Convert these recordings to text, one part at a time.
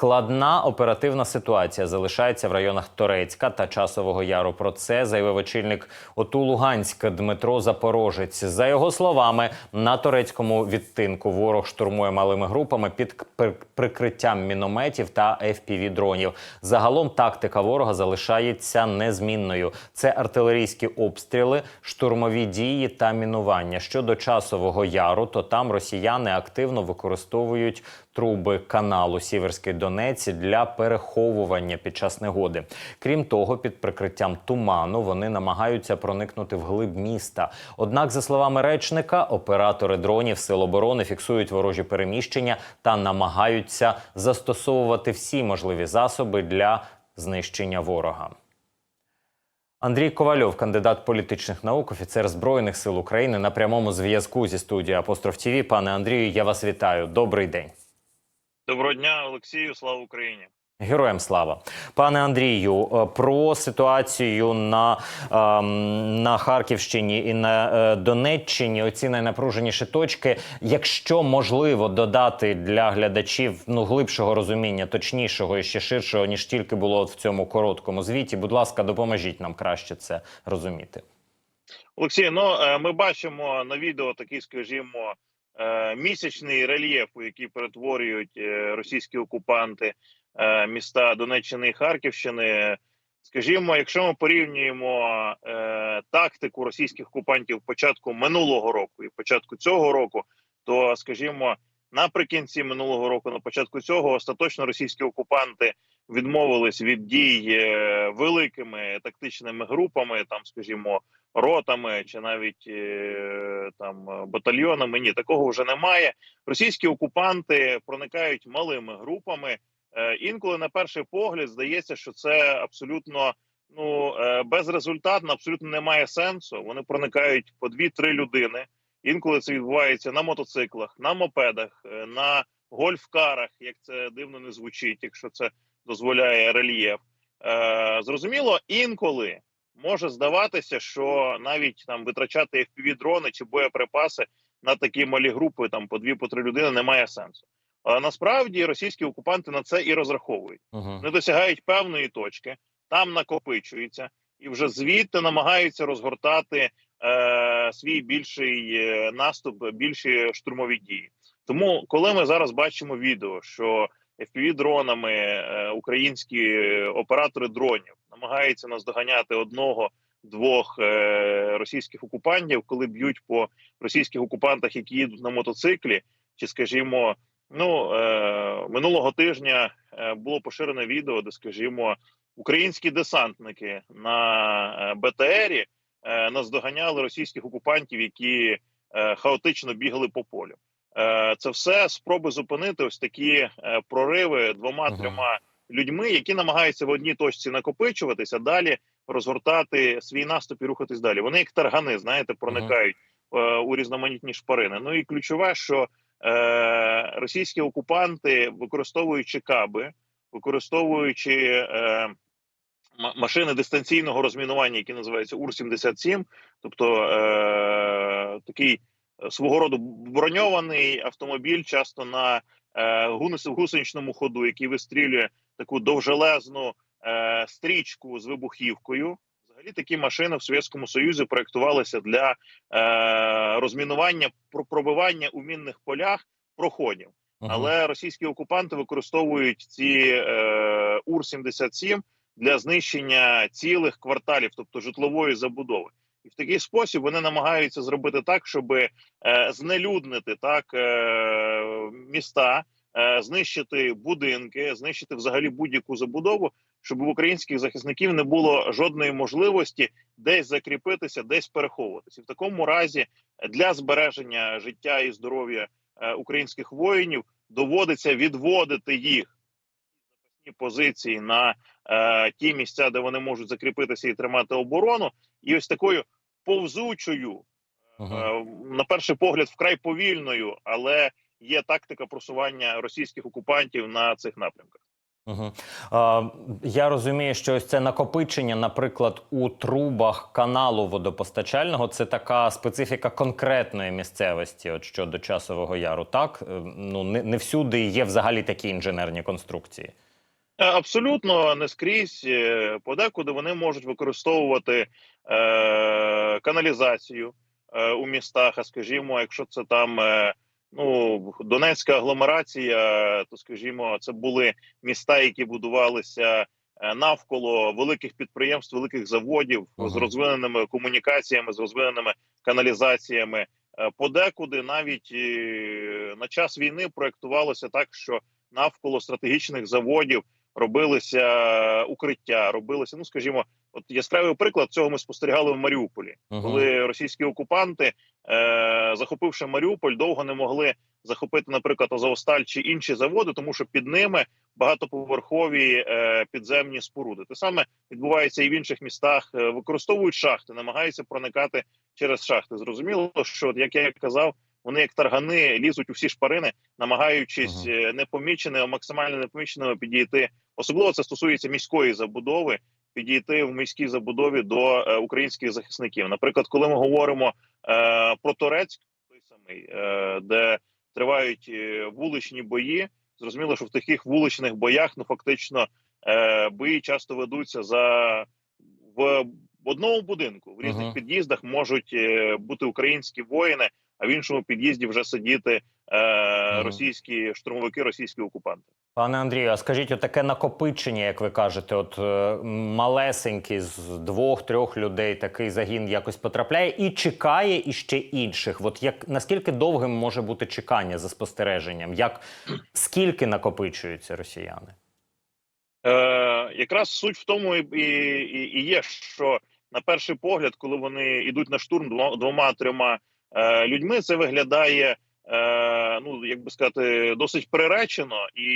Складна оперативна ситуація залишається в районах Торецька та Часового Яру. Про це заявив очільник ОТУ Луганськ Дмитро Запорожець. За його словами, на турецькому відтинку ворог штурмує малими групами під прикриттям мінометів та fpv дронів. Загалом тактика ворога залишається незмінною. Це артилерійські обстріли, штурмові дії та мінування. Щодо часового яру, то там росіяни активно використовують труби каналу Сіверський Донець для переховування під час негоди. Крім того, під прикриттям туману вони намагаються проникнути в глиб міста. Однак, за словами речника, оператори дронів Сил оборони фіксують ворожі переміщення та намагаються застосовувати всі можливі засоби для знищення ворога. Андрій Ковальов, кандидат політичних наук, офіцер Збройних сил України, на прямому зв'язку зі студією Апостроф ТІВІ. Пане Андрію, я вас вітаю. Добрий день. Доброго дня, Олексію. Слава Україні. Героям слава, пане Андрію, е, про ситуацію на, ем, на Харківщині і на е, Донеччині. Оці найнапруженіші точки. Якщо можливо додати для глядачів ну глибшого розуміння, точнішого і ще ширшого, ніж тільки було в цьому короткому звіті. Будь ласка, допоможіть нам краще це розуміти. Олексій, ну е, ми бачимо на відео такий, скажімо, місячний рельєф, у який перетворюють е, російські окупанти е, міста Донеччини і Харківщини. Скажімо, якщо ми порівнюємо е, тактику російських окупантів початку минулого року і початку цього року, то скажімо, наприкінці минулого року, на початку цього, остаточно російські окупанти відмовились від дій е, великими тактичними групами, там, скажімо, ротами чи навіть е, там батальйонами. Ні, такого вже немає. Російські окупанти проникають малими групами. Е, Інколи на перший погляд здається, що це абсолютно ну безрезультатно, абсолютно немає сенсу. Вони проникають по дві-три людини. Інколи це відбувається на мотоциклах, на мопедах, на гольфкарах, як це дивно не звучить, якщо це дозволяє рельєф. Е, Зрозуміло, інколи може здаватися, що навіть там витрачати fpv дрони чи боєприпаси на такі малі групи, там по дві по три людини, немає сенсу. Але насправді російські окупанти на це і розраховують. Угу. Вони досягають певної точки, там накопичуються, і вже звідти намагаються розгортати е, свій більший е, наступ, більші штурмові дії. Тому, коли ми зараз бачимо відео, що fpv дронами е, українські оператори дронів намагаються наздоганяти одного двох е, російських окупантів, коли б'ють по російських окупантах, які їдуть на мотоциклі, чи скажімо, ну е, минулого тижня е, було поширене відео, де скажімо, українські десантники на е, БТРі е, наздоганяли російських окупантів, які е, хаотично бігали по полю. Е, Це все спроби зупинити ось такі е, прориви двома-трьома людьми, які намагаються в одній точці накопичуватися, далі розгортати свій наступ і рухатись далі. Вони як таргани, знаєте, проникають е, у різноманітні шпарини. Ну і ключове, що е, російські окупанти, використовуючи каби, використовуючи е, машини дистанційного розмінування, які називаються УР-77, тобто е, такий свого роду броньований автомобіль, часто на е, гусеничному ходу, який вистрілює таку довжелезну е, стрічку з вибухівкою. Взагалі такі машини в Совєтському Союзі проектувалися для е, розмінування про пробивання у мінних полях проходів. Але російські окупанти використовують ці е, УР-77 для знищення цілих кварталів, тобто житлової забудови. І в такий спосіб вони намагаються зробити так, щоб е, знелюднити так е, міста, е, знищити будинки, знищити взагалі будь-яку забудову, щоб у українських захисників не було жодної можливості десь закріпитися, десь переховуватися. І в такому разі для збереження життя і здоров'я е, українських воїнів доводиться відводити їх позиції на е, ті місця, де вони можуть закріпитися і тримати оборону, і ось такою повзучою, е, на перший погляд, вкрай повільною, але є тактика просування російських окупантів на цих напрямках. Угу. Е, я розумію, що ось це накопичення, наприклад, у трубах каналу водопостачального, це така специфіка конкретної місцевості, от щодо часового яру. Так Е, ну не, не всюди є взагалі такі інженерні конструкції. Абсолютно не скрізь. Е, Подекуди вони можуть використовувати е, каналізацію е, у містах. А скажімо, якщо це там е, ну Донецька агломерація, то скажімо, це були міста, які будувалися е, навколо великих підприємств, великих заводів Ага. з розвиненими комунікаціями, з розвиненими каналізаціями. Е, Подекуди навіть на час війни проектувалося так, що навколо стратегічних заводів робилися укриття, робилися. Ну скажімо, от яскравий приклад цього ми спостерігали в Маріуполі, Мгм. коли російські окупанти, е, захопивши Маріуполь, довго не могли захопити, наприклад, Азовсталь чи інші заводи, тому що під ними багатоповерхові е, підземні споруди. Те саме відбувається і в інших містах. Е, використовують шахти, намагаються проникати через шахти. Зрозуміло, що як я казав. Вони як таргани лізуть у всі шпарини, намагаючись Ага. е, непоміченими, максимально непоміченими підійти. Особливо це стосується міської забудови. Підійти в міській забудові до е, українських захисників. Наприклад, коли ми говоримо е, про Торецьк, той самий, е, де тривають е, вуличні бої, зрозуміло, що в таких вуличних боях ну фактично е, бої часто ведуться за в, в одному будинку. В різних Ага. під'їздах можуть е, бути українські воїни, а в іншому під'їзді вже сидіти е, російські штурмовики, російські окупанти. Пане Андрію, а скажіть, отаке накопичення, як ви кажете, от е, малесенький з двох-трьох людей такий загін якось потрапляє і чекає іще інших. От як наскільки довгим може бути чекання за спостереженням? Як скільки накопичуються росіяни? Е, якраз суть в тому і, і, і є, що на перший погляд, коли вони йдуть на штурм двома- двома-трьома е, людьми, це виглядає, е, ну як би сказати, досить приречено. І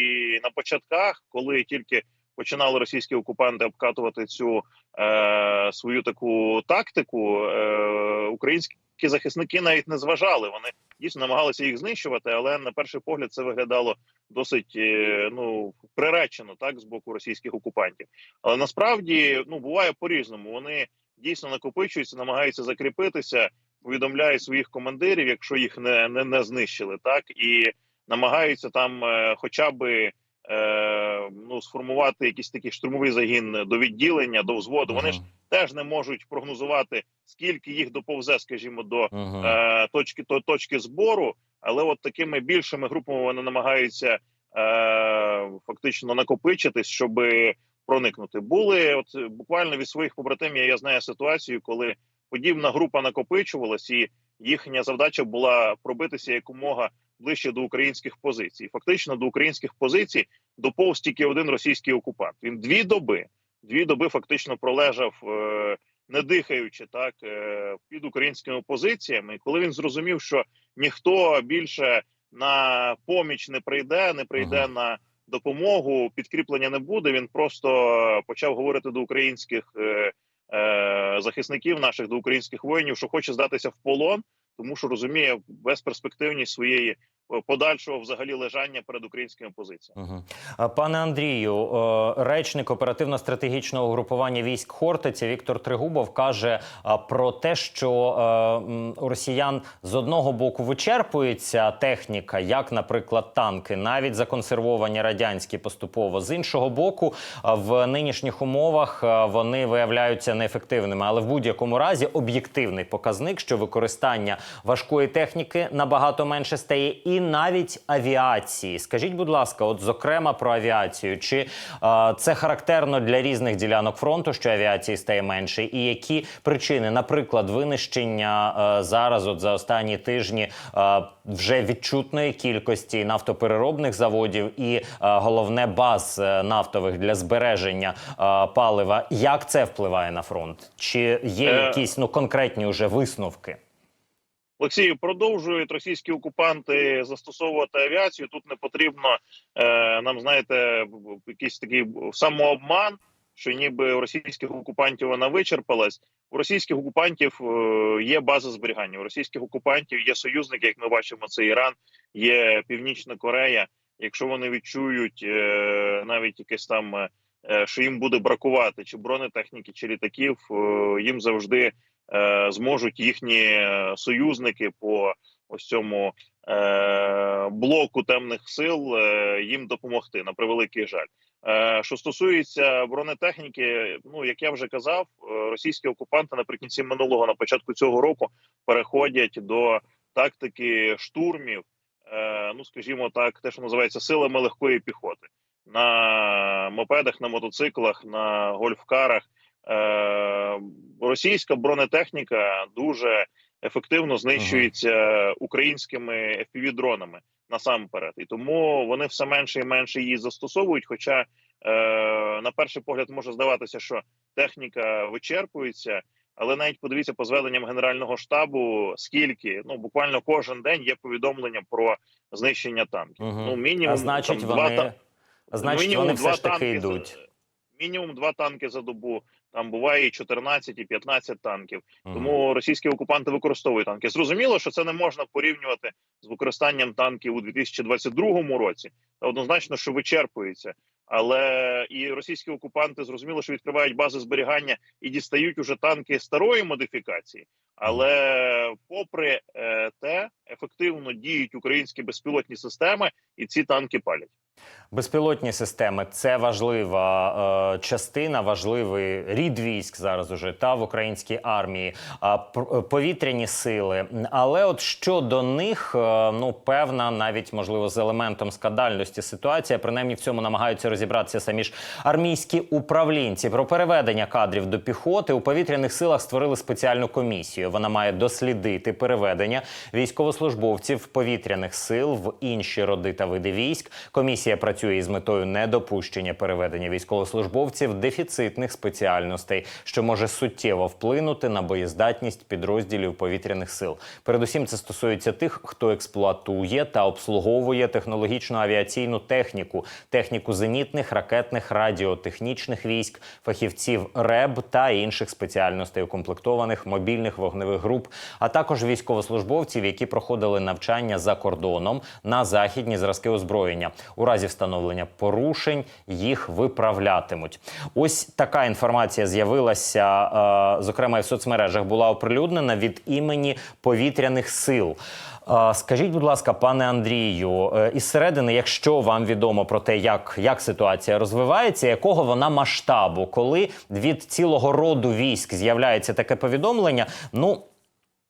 на початках, коли тільки починали російські окупанти обкатувати цю е, свою таку тактику, е, українські захисники навіть не зважали. Вони дійсно намагалися їх знищувати, але на перший погляд це виглядало досить е, ну приречено так з боку російських окупантів. Але насправді ну буває по-різному. Вони дійсно накопичуються, намагаються закріпитися, повідомляють своїх командирів, якщо їх не, не, не знищили, так і намагаються там, е, хоча би. Е, ну сформувати якийсь такий штурмовий загін до відділення, до взводу. Вони ж теж не можуть прогнозувати, скільки їх доповзе, скажімо, до Мгм. е, точки то, точки збору, але от такими більшими групами вони намагаються е, фактично накопичитись, щоб проникнути. Були от буквально від своїх побратимів. Я знаю ситуацію, коли подібна група накопичувалась, і їхня завдача була пробитися якомога ближче до українських позицій. Фактично до українських позицій доповз тільки один російський окупант. Він дві доби, дві доби фактично пролежав. Е, не дихаючи так е, під українськими позиціями, І коли він зрозумів, що ніхто більше на поміч не прийде, не прийде Ага. на допомогу, підкріплення не буде. Він просто почав говорити до українських е, захисників наших, до українських воїнів, що хоче здатися в полон, тому що розуміє безперспективність своєї подальшого взагалі лежання перед українськими позиціями. А, Пане Андрію, е, речник оперативно-стратегічного групування військ Хортиця Віктор Тригубов каже про те, що е, у росіян з одного боку вичерпується техніка, як, наприклад, танки, навіть законсервовані радянські поступово. З іншого боку, в нинішніх умовах вони виявляються неефективними. Але в будь-якому разі об'єктивний показник, що використання важкої техніки набагато менше стає, і навіть авіації. Скажіть, будь ласка, от зокрема про авіацію, чи е, це характерно для різних ділянок фронту, що авіації стає менше, і які причини, наприклад, винищення е, зараз, от за останні тижні, е, вже відчутної кількості нафтопереробних заводів і е, головне баз е, нафтових для збереження е, палива. Як це впливає на фронт? Чи є Е, якісь ну конкретні вже висновки? Олексію, продовжують російські окупанти застосовувати авіацію. Тут не потрібно е, нам, знаєте, якийсь такий самообман, що ніби у російських окупантів вона вичерпалась. У російських окупантів е, є база зберігання. У російських окупантів є союзники, як ми бачимо, це Іран, є Північна Корея. якщо вони відчують е, навіть якесь там, е, що їм буде бракувати чи бронетехніки, чи літаків, е, їм завжди зможуть їхні е, союзники по ось цьому е, блоку темних сил е, їм допомогти на превеликий жаль. Е, Що стосується бронетехніки, ну як я вже казав, е, російські окупанти наприкінці минулого, на початку цього року, переходять до тактики штурмів. е, Ну скажімо так, те, що називається силами легкої піхоти на мопедах, на мотоциклах, на гольфкарах. Е, Російська бронетехніка дуже ефективно знищується українськими fpv дронами насамперед, і тому вони все менше і менше її застосовують. Хоча е, на перший погляд може здаватися, що техніка вичерпується, але навіть подивіться по зведенням генерального штабу, скільки ну буквально кожен день є повідомлення про знищення танків. Мгм. Ну мінімум А значить, там, два вони, та- значить, мінімум вони все два ж таки танки за- Мінімум два танки за добу. Там буває і 14, і 15 танків. Тому російські окупанти використовують танки. Зрозуміло, що це не можна порівнювати з використанням танків у 2022 році. Та однозначно, що вичерпується. Але і російські окупанти зрозуміло, що відкривають бази зберігання і дістають уже танки старої модифікації. Але, попри е, те, ефективно діють українські безпілотні системи, і ці танки палять. Безпілотні системи це важлива е, частина, важливий рід військ зараз уже та в українській армії, е, повітряні сили. Але от щодо них, е, ну певна, навіть можливо, з елементом скандальності ситуація. Принаймні в цьому намагаються розібратися самі ж армійські управлінці. Про переведення кадрів до піхоти у повітряних силах створили спеціальну комісію. Вона має дослідити переведення військовослужбовців повітряних сил в інші роди та види військ. Комісія працює із метою недопущення переведення військовослужбовців дефіцитних спеціальностей, що може суттєво вплинути на боєздатність підрозділів повітряних сил. Передусім, це стосується тих, хто експлуатує та обслуговує технологічну авіаційну техніку, техніку зенітних, ракетних, радіотехнічних військ, фахівців РЕБ та інших спеціальностей укомплектованих мобільних вогневих груп, а також військовослужбовців, які проходили навчання за кордоном на західні зразки озброєння. У разі встановлення порушень їх виправлятимуть. Ось така інформація з'явилася, е, зокрема і в соцмережах була оприлюднена від імені повітряних сил. Е, Скажіть, будь ласка, пане Андрію, е, із середини, якщо вам відомо про те, як, як ситуація розвивається, якого вона масштабу, коли від цілого роду військ з'являється таке повідомлення, ну.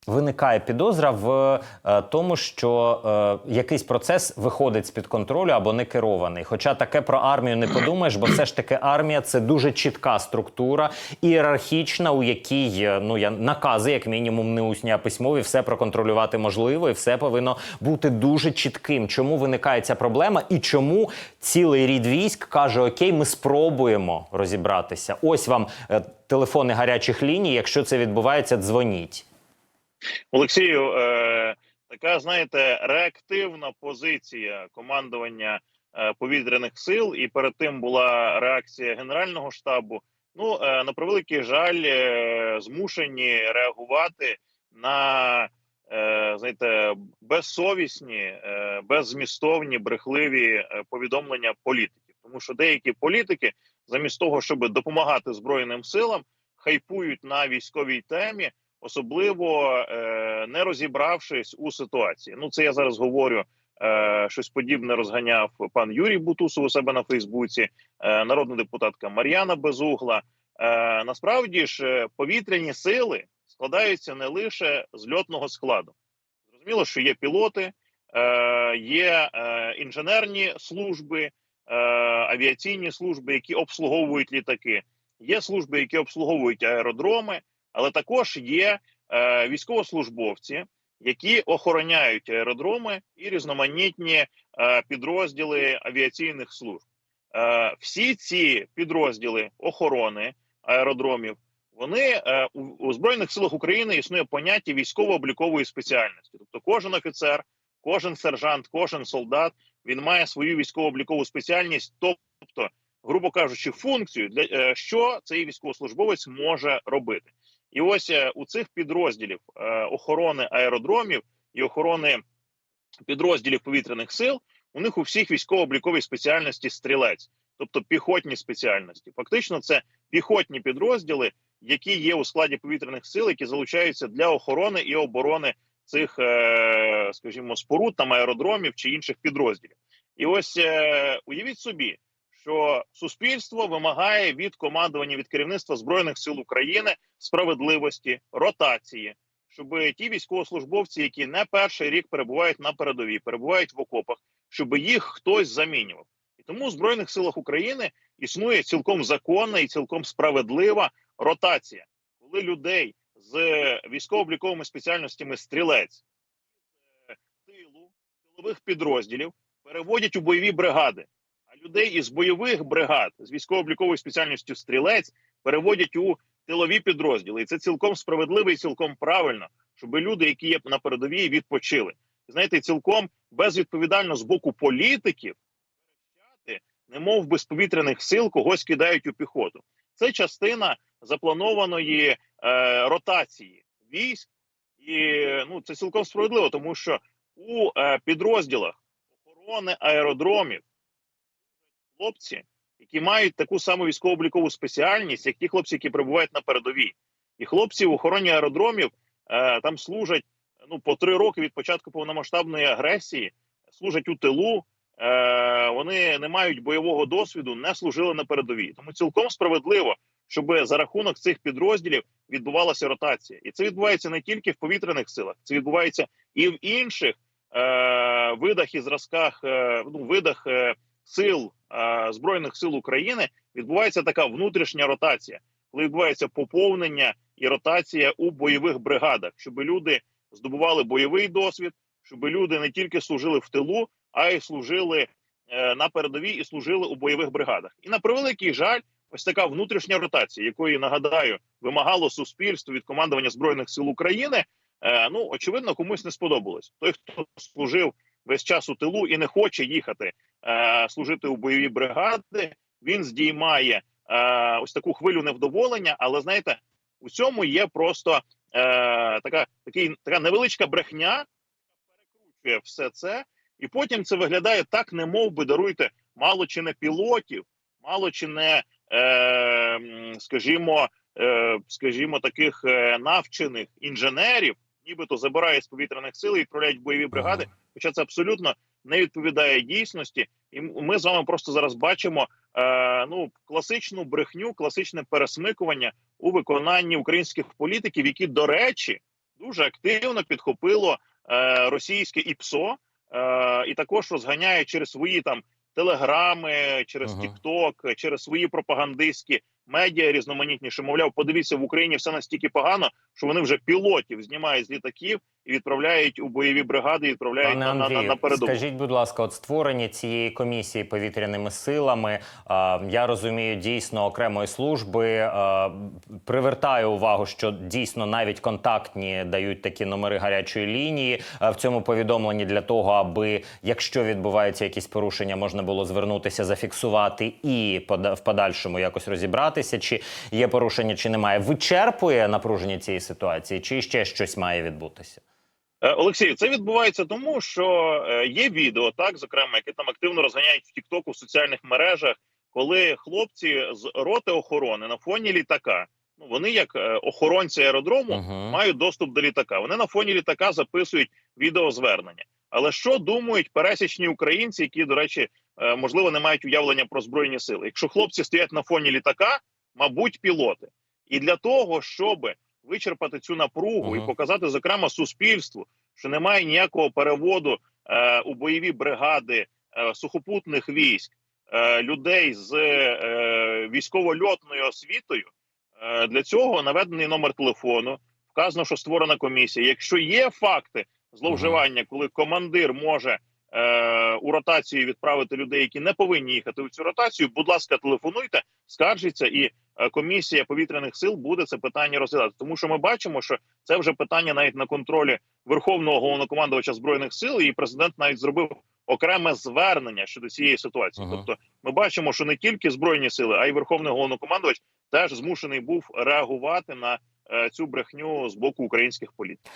Виникає підозра в е, тому, що е, якийсь процес виходить з під контролю або не керований. Хоча таке про армію не подумаєш, бо все ж таки армія це дуже чітка структура, ієрархічна, у якій е, ну я накази, як мінімум, не усні, а письмові, все проконтролювати можливо, і все повинно бути дуже чітким. Чому виникає ця проблема, і чому цілий рід військ каже: Окей, ми спробуємо розібратися. Ось вам телефони гарячих ліній. Якщо це відбувається, дзвоніть. Олексію, е, така знаєте, реактивна позиція командування е, повітряних сил, і перед тим була реакція Генерального штабу. Ну е, на превеликий жаль, е, змушені реагувати на знаєте, безсовісні, беззмістовні, брехливі повідомлення політиків, тому що деякі політики, замість того, щоб допомагати збройним силам, хайпують на військовій темі особливо е, не розібравшись у ситуації. Ну це я зараз говорю. Е, щось подібне розганяв пан Юрій Бутусов у себе на Фейсбуці, е, народна депутатка Мар'яна Безугла. Е, насправді ж повітряні сили складаються не лише з льотного складу. Зрозуміло, що є пілоти, є інженерні служби, авіаційні служби, які обслуговують літаки. Є служби, які обслуговують аеродроми, але також є е, військовослужбовці, які охороняють аеродроми і різноманітні е, підрозділи авіаційних служб. Е, всі ці підрозділи охорони аеродромів. Вони е, у, збройних силах України існує поняття військово-облікової спеціальності. Тобто, кожен офіцер, кожен сержант, кожен солдат він має свою військово-облікову спеціальність, тобто, грубо кажучи, функцію для е, що цей військовослужбовець може робити. І ось е, у цих підрозділів е, охорони аеродромів і охорони підрозділів повітряних сил у них у всіх військово-обліковій спеціальності стрілець, тобто піхотні спеціальності. Фактично, це піхотні підрозділи, які є у складі повітряних сил, які залучаються для охорони і оборони цих, е, скажімо, споруд там аеродромів чи інших підрозділів. І ось уявіть собі, що суспільство вимагає від командування від керівництва збройних сил України справедливості, ротації, щоб ті військовослужбовці, які не перший рік перебувають на передовій, перебувають в окопах, щоб їх хтось замінював. І тому в збройних силах України існує цілком законна і цілком справедлива ротація, коли людей з військово-обліковими спеціальностями стрілець тилу тилових підрозділів переводять у бойові бригади. Людей із бойових бригад з військово-обліковою спеціальністю стрілець переводять у тилові підрозділи. І це цілком справедливо і цілком правильно, щоб люди, які є на передовій, відпочили. Знаєте, цілком безвідповідально з боку політиків немов би з повітряних сил когось кидають у піхоту. Це частина запланованої е, ротації військ, і ну це цілком справедливо, тому що у е, підрозділах охорони аеродромів хлопці, які мають таку саму військово-облікову спеціальність, як ті хлопці, які перебувають на передовій. І хлопці в охороні аеродромів е, там служать ну по три роки від початку повномасштабної агресії, служать у тилу. Е, вони не мають бойового досвіду, не служили на передовій. Тому цілком справедливо, щоб за рахунок цих підрозділів відбувалася ротація, і це відбувається не тільки в повітряних силах, це відбувається і в інших е, видах і зразках, е, ну видах е, сил е, збройних сил України. Відбувається така внутрішня ротація, коли відбувається поповнення і ротація у бойових бригадах, щоб люди здобували бойовий досвід, щоб люди не тільки служили в тилу, а й служили е, на передовій і служили у бойових бригадах. І на превеликий жаль, ось така внутрішня ротація, якої нагадаю вимагало суспільство від командування збройних сил України. Е, ну очевидно, комусь не сподобалось. Той, хто служив весь час у тилу і не хоче їхати е, служити у бойові бригади, він здіймає е, ось таку хвилю невдоволення. Але знаєте, у цьому є просто е, така, такий, така невеличка брехня, перекручує все це, і потім це виглядає так, не мов би даруйте мало чи не пілотів, мало чи не, е, скажімо, е, скажімо, таких е, навчених інженерів, нібито забирають з повітряних сил і відправляють бойові бригади. Хоча це абсолютно не відповідає дійсності, і ми з вами просто зараз бачимо е, ну класичну брехню, класичне пересмикування у виконанні українських політиків, які, до речі, дуже активно підхопило е, російське ІПСО, е, і також розганяє через свої там телеграми, через Ага. Тікток, через свої пропагандистські медіа різноманітні, що мовляв, подивіться в Україні все настільки погано, що вони вже пілотів знімають з літаків і відправляють у бойові бригади, і відправляють Пане на, на, на, передову. скажіть, будь ласка, от створення цієї комісії повітряними силами, а, я розумію, дійсно окремої служби а, привертаю увагу, що дійсно навіть контактні дають такі номери гарячої лінії а, в цьому повідомленні для того, аби якщо відбуваються якісь порушення, можна було звернутися, зафіксувати і в подальшому якось розібратися, чи є порушення, чи немає. Вичерпує напруження цієї ситуації, чи ще щось має відбутися? Е, Олексій, це відбувається тому, що е, є відео, так зокрема, які там активно розганяють в Тіктоку в соціальних мережах, коли хлопці з роти охорони на фоні літака, ну вони як е, охоронці аеродрому, Мгм. мають доступ до літака. Вони на фоні літака записують відеозвернення. Але що думають пересічні українці, які, до речі, можливо, не мають уявлення про збройні сили? Якщо хлопці стоять на фоні літака, мабуть, пілоти. І для того, щоб вичерпати цю напругу і показати, зокрема, суспільству, що немає ніякого переводу е, у бойові бригади е, сухопутних військ е, людей з е, військово-льотною освітою. Е, для цього наведений номер телефону, вказано, що створена комісія. Якщо є факти зловживання, коли командир може е, у ротацію відправити людей, які не повинні їхати у цю ротацію, будь ласка, телефонуйте, скаржіться, і е, комісія повітряних сил буде це питання розглядати. Тому що ми бачимо, що це вже питання навіть на контролі верховного головнокомандувача збройних сил, і президент навіть зробив окреме звернення щодо цієї ситуації. Ага. Тобто, ми бачимо, що не тільки збройні сили, а й верховний головнокомандувач теж змушений був реагувати на е, цю брехню з боку українських політиків.